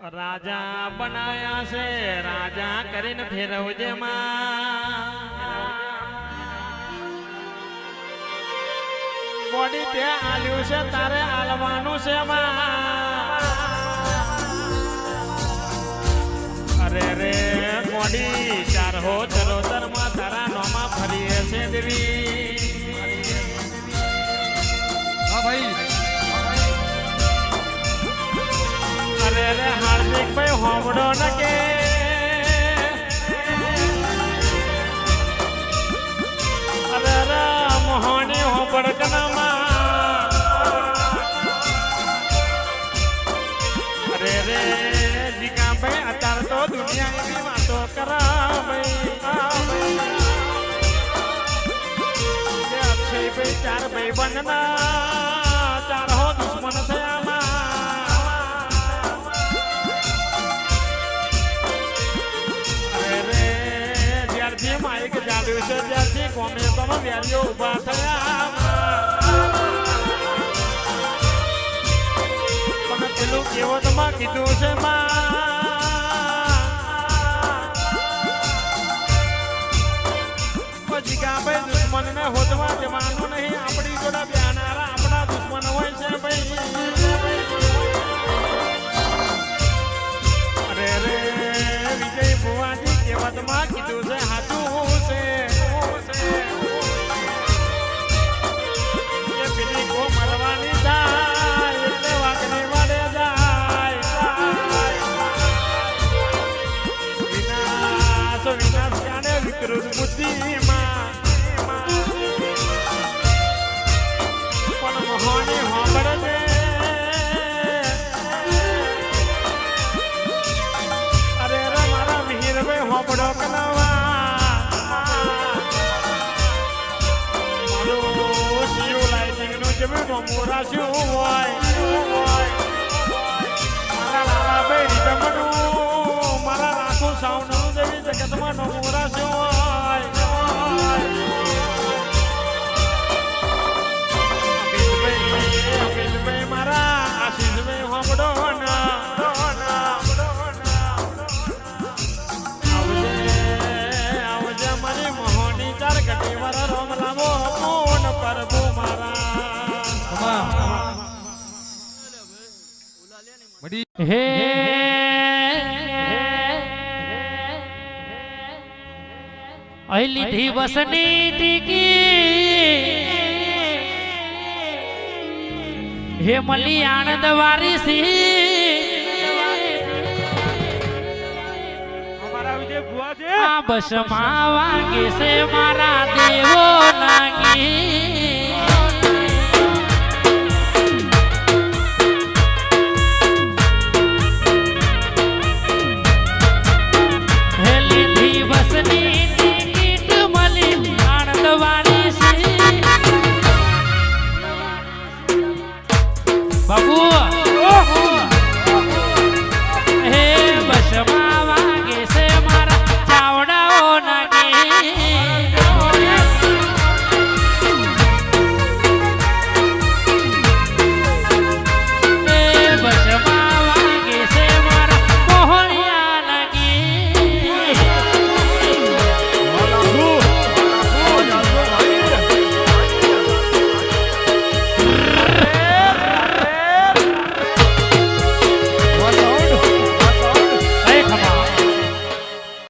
રાજા બનાયા છે, રાજા કરીને ફેરવજે બોડી તે આલ્યું છે, તારે આલવાનું છે અરે રે મોડી ચાર હો ચરોતરમાં, તારા નોમાં ફરીએ છે દેવી. ભાઈ અત્યારે તો દુનિયા એવી વાતો ભાઈ ચાર ભાઈ બંધના ચાર હો દુશ્મન થયા રે, જ્યારથી માઇક છે, ત્યારથી કોમે તમે ઊભા થયા. કેવતમાં કીધું છે પછી ભાઈ દુશ્મન ને હોદવા જવાનું નહીં, આપણી જોડે બ્યાનારા આપણા દુશ્મન હોય છે ભાઈ. અરે રે વિજય ભુવાજી કેવતમાં કીધું છે હોંભળો કલાવા મારું મોરા શું હોય મારા મારા રાખું સાવનનું દેવી જગતમાં નમોરા શું હોય. હે અલી ટીકી. હે મલી આનંદ વારી સી બસમાં વાગે છે મારા દેવો લાગી